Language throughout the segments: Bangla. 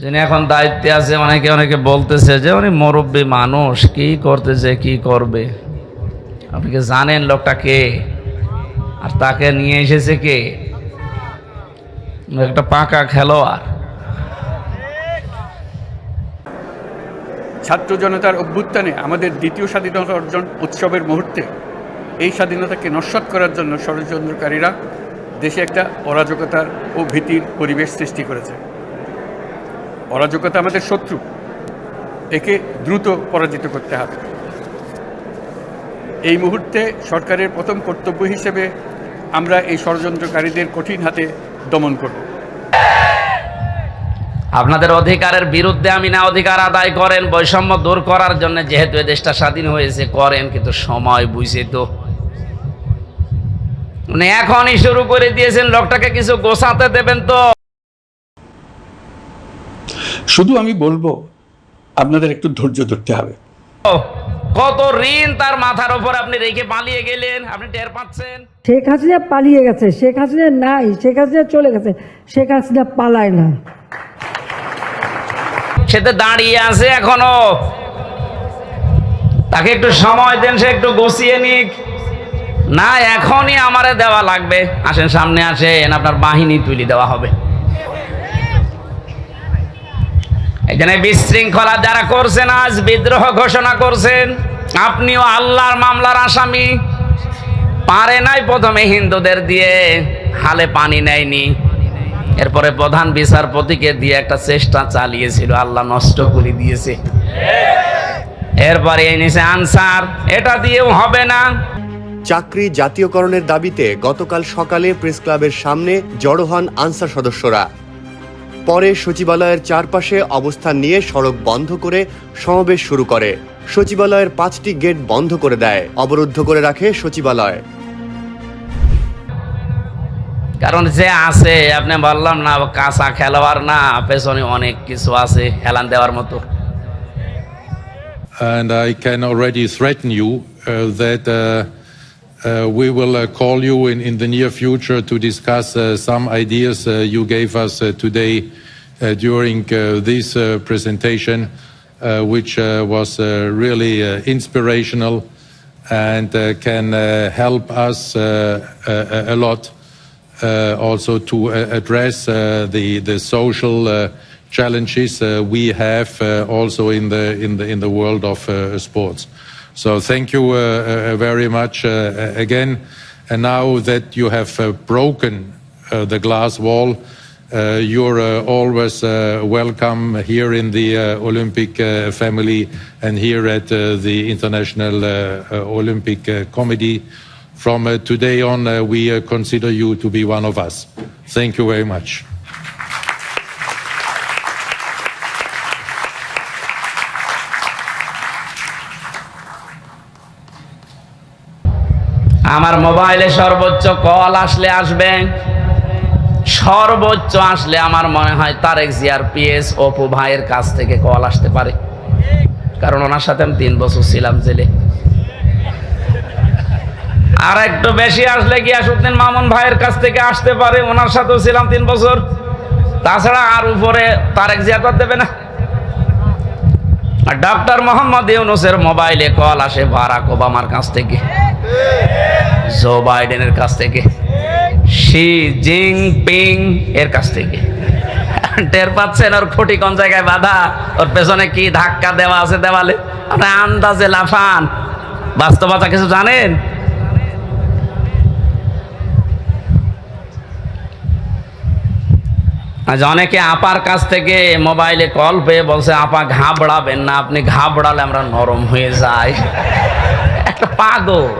যিনি এখন দায়িত্বে আছে, অনেকে অনেকে বলতেছে যে উনি মুরব্বী মানুষ, কি করতেছে, কি করবে? আপনি কি জানেন লোকটা কে? আর তাকে নিয়ে এসেছে কে? একটা পাকা খেলোয়াড়। ছাত্র জনতার অভ্যুত্থানে আমাদের দ্বিতীয় স্বাধীনতা অর্জন উৎসবের মুহূর্তে, এই স্বাধীনতাকে নস্বাত করার জন্য ষড়যন্ত্রকারীরা দেশে একটা অরাজকতার ও ভীতির পরিবেশ সৃষ্টি করেছে। অরাজকতা আমাদের শত্রু। একে দ্রুত পরাজিত করতে হবে। এই মুহূর্তে সরকারের প্রথম কর্তব্য হিসেবে আমরা এই ষড়যন্ত্রকারীদের কঠিন হাতে দমন করব। আপনাদের অধিকারের বিরুদ্ধে আমি না অধিকার আদায় করেন, বৈষম্য দূর করার জন্য যেহেতু এ দেশটা স্বাধীন হয়েছে, করেন, কিন্তু সময় বুঝে তো। এখনই শুরু করে দিয়েছেন, লোকটাকে কিছু গোছাতে দেবেন তো। শুধু আমি বলব আপনাদের একটু ধৈর্য ধরতে হবে। কত ঋণ তার মাথার উপর আপনি রেখে পালিয়ে গেলেন আপনি টের পাচ্ছেন? শেখ হাসিনা পালিয়ে গেছে শেখ হাসিনা নাই শেখ হাসিনা চলে গেছে শেখ হাসিনা পালায় না। সে তো দাঁড়িয়ে আছে এখনও। তাকে একটু সময় দেন সে একটু গুছিয়ে নিক। না এখনই আমারে দেওয়া লাগবে। আসেন সামনে আসেন আপনার বাহিনী তুলি দেওয়া হবে। এখানে বিশৃঙ্খলা যারা করছেন, আজ বিদ্রোহ ঘোষণা করছেন, আপনিও আল্লাহর মামলার আসামি। পারে নাই প্রথমে হিন্দুদের দিয়ে, হালে পানি নেয়নি। এরপরে প্রধান বিচারপতিকে দিয়ে একটা চেষ্টা চালিয়েছিল, আল্লাহ নষ্ট করে দিয়েছে। এরপরে এনেছে আনসার, এটা দিয়েও হবে না। চাকরি জাতীয়করণের দাবিতে গতকাল সকালে প্রেস ক্লাবের সামনে জড়ো হন আনসার সদস্যরা। পরে সচিবালয়ের চারপাশে অবস্থান নিয়ে সড়ক বন্ধ করে সমাবেশ শুরু করে। সচিবালয়ের পাঁচটি গেট বন্ধ করে দেয় অবরুদ্ধ করে রাখে সচিবালয়। কারণ যে আছে আপনি বললাম না কাঁচা খেলোয়াড় না পেছনে অনেক কিছু আছে হেলান দেওয়ার মতো। And I can already threaten you uh, that uh, uh, we will uh, call you in, the near future to discuss uh, some ideas uh, you gave us uh, today uh, during uh, this uh, presentation, uh, which uh, was uh, really uh, inspirational and uh, can uh, help us uh, a, lot uh, also to uh, address uh, the social uh, challenges uh, we have uh, also in the in the in the world of uh, sports. So thank you uh, uh, very much uh, uh again. And now that you have uh, broken uh, the glass wall, you're always welcome here in the Olympic family and here at the International Olympic Committee. From today on, we consider you to be one of us. Thank you very much. আমার মোবাইলে সর্বোচ্চ কল আসলে আসবে। সর্বোচ্চ আসলে আমার মনে হয় তারেক জিয়ার পিএস অপু ভাইয়ের কাছ থেকে কল আসতে পারে। কারণ ওনার সাথে আমি তিন বছর ছিলাম জেলে। আর একটু বেশি আসলে গিয়াসুদ্দিন মামুন ভাইয়ের কাছ থেকে আসতে পারে? ওনার সাথেও ছিলাম তিন বছর। তাছাড়া আর উপরে তারেক জিয়া তো আর দেবে না। আর ডক্টর মোহাম্মদ ইউনুসের মোবাইলে কল আসে বারাক ওবামার কাছ থেকে। জো বাইডেনের কাছ থেকে, শি জিং পিং এর কাছ থেকে। টের পাচ্ছেন ওর খুঁটি কোন জায়গায় বাধা? ওর পেছনে কি ধাক্কা দেওয়া আছে দেওয়ালে? আপনি আন্দাজে লাফান। বাস্তবতা কিছু জানেন? আজ অনেকে আপার কাছ থেকে মোবাইলে কল পেয়ে বলছে, আপা, ঘাবড়াবেন না, আপনি ঘাবড়ালে আমরা নরম হয়ে যাই। একটা পাগল।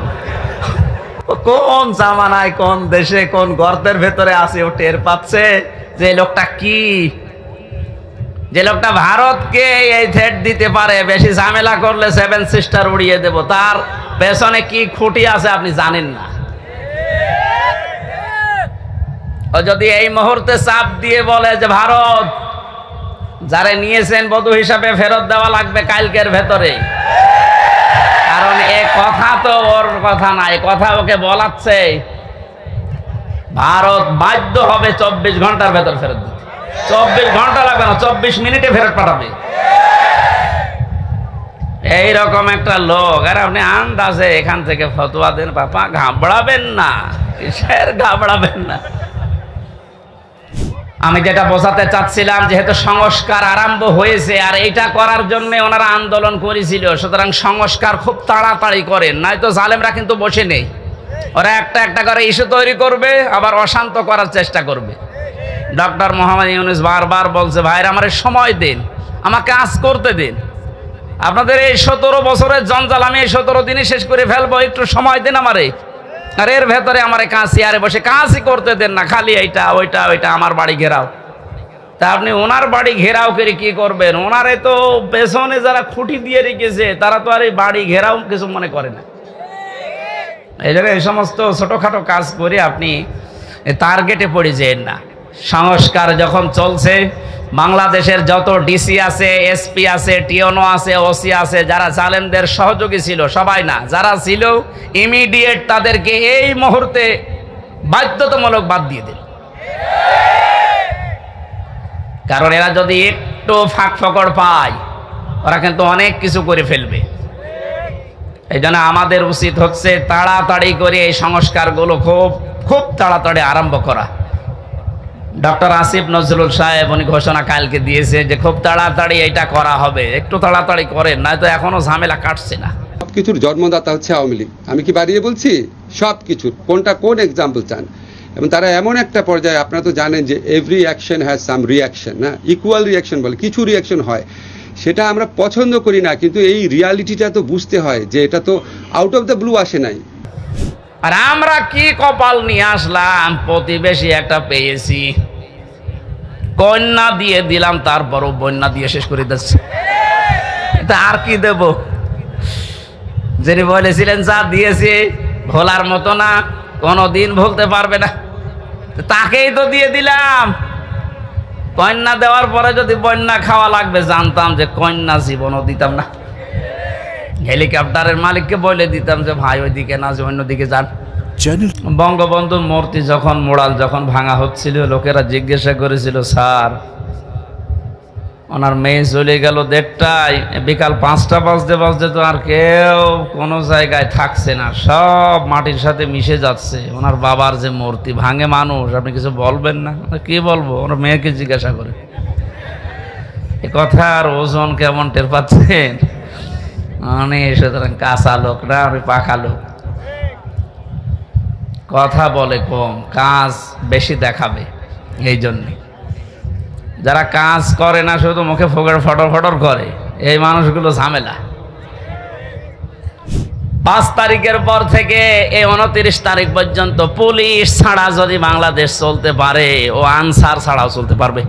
কোন জামানায় কোন দেশে কোন গর্তের ভেতরে আছে ও টের পাচ্ছে? যে লোকটা কি? যে লোকটা ভারতকে এই থ্রেট দিতে পারে, বেশি ঝামেলা করলে সেভেন সিস্টার উড়িয়ে দেব। তার পেছনে কি খুঁটি আছে আপনি জানেন না? ও যদি এই মুহূর্তে চাপ দিয়ে বলে যে ভারত, যারে নিয়েছেন বধু হিসাবে ফেরত দেওয়া লাগবে কালকের ভেতরে কথা তো ওর কথা নাই, কথা ওকে বলাচ্ছে। ভারত বাধ্য হবে চব্বিশ ঘণ্টার ভেতর ফেরত দিতে। চব্বিশ ঘণ্টা লাগবে না, চব্বিশ মিনিটে ফেরত পাঠাবে। এইরকম একটা লোক, আর আপনি আন্দাজে এখান থেকে ফতোয়া দেন বাপা ঘাবড়াবেন না, কিসের ঘাবড়াবেন না? আমি যেটা বোঝাতে চাচ্ছিলাম, যেহেতু সংস্কার আরম্ভ হয়েছে আর এইটা করার জন্য ওনারা আন্দোলন করেছিল, সুতরাং সংস্কার খুব তাড়াতাড়ি করেন। নয়তো জালেমরা কিন্তু বসে নেই। ওরা একটা একটা করে ইস্যু তৈরি করবে, আবার অশান্ত করার চেষ্টা করবে। ডক্টর মোহাম্মদ ইউনুস বারবার বলছে ভাইরা আমার সময় দিন, আমাকে আজ করতে দিন। আপনাদের এই সতেরো বছরের জঞ্জাল, আমি এই সতেরো দিনে শেষ করে ফেলব, একটু সময় দিন আমারে। আর এর ভেতরে আমার কাজ চেয়ারে বসে কাজই করতে দেন না, খালি এইটা, ওইটা ওইটা, আমার বাড়ি ঘেরাও। তা আপনি ওনার বাড়ি ঘেরাও করে কি করবেন? ওনারে তো পেছনে যারা খুঁটি দিয়ে রেখেছে, তারা তো আর এই বাড়ি ঘেরাও কিছু মনে করে না। এই জন্য এই সমস্ত ছোটোখাটো কাজ করে আপনি টার্গেটে পড়ে যেন না। সংস্কার যখন চলছে বাংলাদেশের যত ডিসি আছে এসপি আছে টিওনো আছে ওসি আছে, যারা জালেমদের সহযোগী ছিল, সবাই না, যারা ছিল ইমিডিয়েট তাদেরকে এই মুহূর্তে বাধ্যতামূলক বাদ দিয়ে দিল। কারণ এরা যদি একটু ফাঁক ফকড় পায়, ওরা কিন্তু অনেক কিছু করে ফেলবে। এই জন্য আমাদের উচিত হচ্ছে তাড়াতাড়ি করে এই সংস্কারগুলো খুব খুব তাড়াতাড়ি আরম্ভ করা। ডক্টর আসিফ নজরুল সাহেব, উনি ঘোষণা কালকে দিয়েছে যে খুব তাড়াতাড়ি এটা করা হবে। একটু তাড়াতাড়ি করেন, নয়তো এখনও ঝামেলা কাটছে না। সব কিছুর জন্মদাতা হচ্ছে আওয়ামী লীগ। আমি কি বাড়িয়ে বলছি? সব কিছুর কোনটা কোন এক্সাম্পল চান? এবং তারা এমন একটা পর্যায়ে, আপনারা তো জানেন যে every action has some reaction না? ইকুয়াল রিয়াকশন বলে, কিছু রিয়াকশন হয়। সেটা আমরা পছন্দ করি না, কিন্তু এই রিয়ালিটিটা তো বুঝতে হয় যে এটা তো আউট অফ দ্য ব্লু আসে নাই। আর আমরা কি কপাল নিয়ে আসলাম? প্রতিবেশী একটা পেয়েছি। কন্যা দিয়ে দিলাম, তারপরও বন্যা দিয়ে শেষ করে দিচ্ছে। এটা আর কি দেব? যিনি বলেছিলেন, যা দিয়েছি, ভোলার মতো না কোনো দিন ভুলতে পারবে না। তাকেই তো দিয়ে দিলাম। কন্যা দেওয়ার পরে যদি বন্যা খাওয়া লাগবে, জানতাম যে কন্যা জীবনও দিতাম না। হেলিকপ্টারের মালিককে বলে দিতাম যে ভাই ওইদিকে না যে অন্যদিকে যান। বঙ্গবন্ধুর মূর্তি যখন মোড়াল যখন ভাঙা হচ্ছিল লোকেরা জিজ্ঞাসা করেছিল স্যার ওনার মেয়ে চলে গেল দেড়টায় বিকাল পাঁচটা বাজতে বাজতে তো আর কেউ কোনো জায়গায় থাকছে না সব মাটির সাথে মিশে যাচ্ছে। ওনার বাবার যে মূর্তি ভাঙে মানুষ আপনি কিছু বলবেন না কি বলব? ওনার মেয়েকে জিজ্ঞাসা করে। এ কথার ওজন কেমন টের পাচ্ছেন? মানে সুতরাং কাঁচা লোক না, আমি পাকা লোক। কথা বলে কম, কাজ বেশি দেখাবে এই জন্যে। যারা কাজ করে না, শুধু মুখে ফোকর ফটর ফটর করে, এই মানুষগুলো ঝামেলা। পাঁচ তারিখের পর থেকে এই উনত্রিশ তারিখ পর্যন্ত পুলিশ ছাড়া যদি বাংলাদেশ চলতে পারে, ও আনসার ছাড়াও চলতে পারবে।